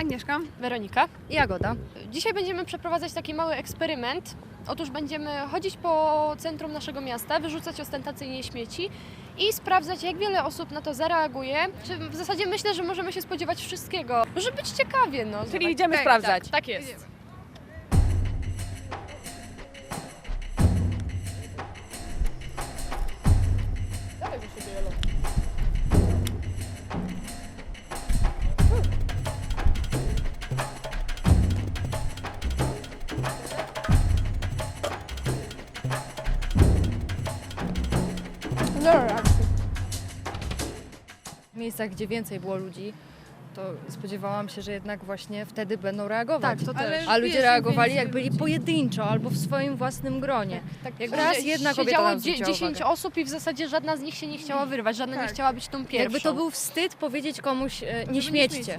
Agnieszka. Weronika. Jagoda. Dzisiaj będziemy przeprowadzać taki mały eksperyment. Otóż będziemy chodzić po centrum naszego miasta, wyrzucać ostentacyjnie śmieci i sprawdzać, jak wiele osób na to zareaguje. Czy w zasadzie myślę, że możemy się spodziewać wszystkiego. Może być ciekawie, no. Czyli Zobacz. idziemy Tak, sprawdzać. Tak, tak jest. W miejscach, gdzie więcej było ludzi, to spodziewałam się, że jednak właśnie wtedy będą reagować. Tak, to Ale też. A ludzie reagowali, jak byli pojedynczo albo w swoim własnym gronie. Tak, Jak że raz jedna kobieta siedziało nam dzie- zwróciła 10 uwagę. osób i w zasadzie żadna z nich się nie chciała wyrwać, żadna nie Tak. chciała być tą pierwszą. Jakby to był wstyd powiedzieć komuś, e, nie śmiećcie. śmiejcie.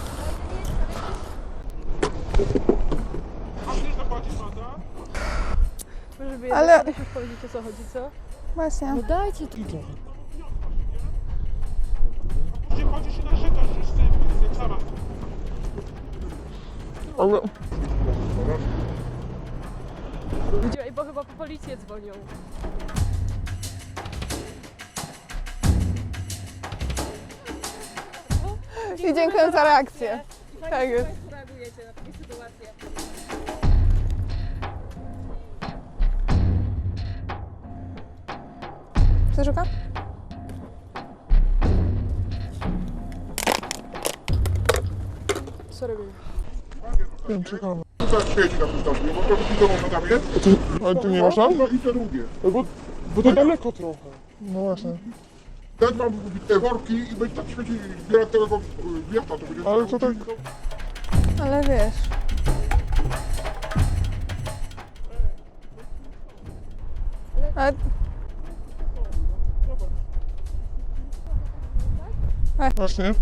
żeby Ale- Ale... powiedzieć o co chodzi, co? Właśnie. no dajcie Gdzie chodzi się narzekać, że z tym sama. Ale... Gdzie, bo chyba po policję dzwonią. I dziękuję za reakcję. Tak jest. reagujecie na takie sytuacje. Co szuka? Co robimy? Wiem, czekamy. Rzucać śmieci na tym stopniu, bo trochę widzą tobie. Ale ty nie masz tam? No i te drugie. Bo, bo to daleko trochę. No właśnie. Dać wam te worki i będzie tak śmieci zbierać tego wiata, to będzie... Ale co tak- Ale wiesz. Ale Właśnie.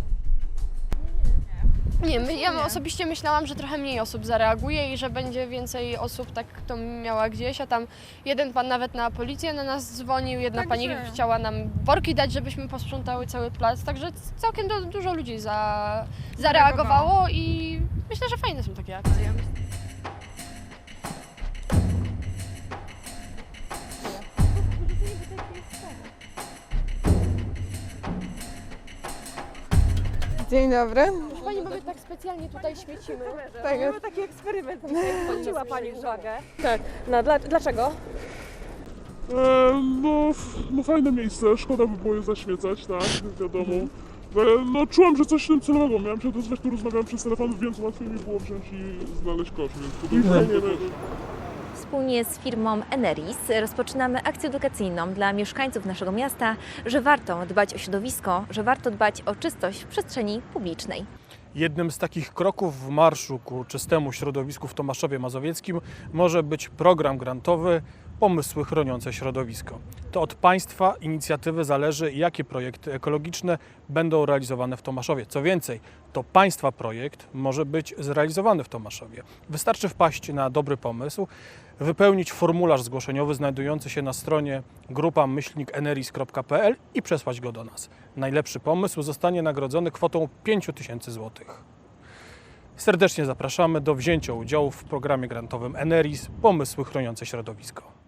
Nie, my, ja osobiście myślałam, że trochę mniej osób zareaguje i że będzie więcej osób tak to miała gdzieś, a tam jeden pan nawet na policję na nas dzwonił, jedna Także- pani chciała nam worki dać, żebyśmy posprzątały cały plac, także całkiem du- dużo ludzi za, zareagowało i myślę, że fajne są takie akcje. Dzień dobry. Pani, bo my tak specjalnie tutaj śmiecimy. Tak. Mamy taki eksperyment. Zwróciła Pani uwagę. Tak. No dla, dlaczego? E, no, f- no fajne miejsce, szkoda by było je zaśmiecać, tak, wiadomo. Ale no czułem, że coś w tym celowego, miałem się odezwać, tu rozmawiałem przez telefon, więc łatwiej mi było wziąć i znaleźć kosz, więc podejrzewam, Wspólnie z firmą Eneris rozpoczynamy akcję edukacyjną dla mieszkańców naszego miasta, że warto dbać o środowisko, że warto dbać o czystość w przestrzeni publicznej. Jednym z takich kroków w marszu ku czystemu środowisku w Tomaszowie Mazowieckim może być program grantowy Pomysły chroniące środowisko. To od Państwa inicjatywy zależy, jakie projekty ekologiczne będą realizowane w Tomaszowie. Co więcej, to Państwa projekt może być zrealizowany w Tomaszowie. Wystarczy wpaść na dobry pomysł, wypełnić formularz zgłoszeniowy znajdujący się na stronie grupa myślnikeneris.pl i przesłać go do nas. Najlepszy pomysł zostanie nagrodzony kwotą 5000 zł. Serdecznie zapraszamy do wzięcia udziału w programie grantowym Eneris Pomysły chroniące środowisko.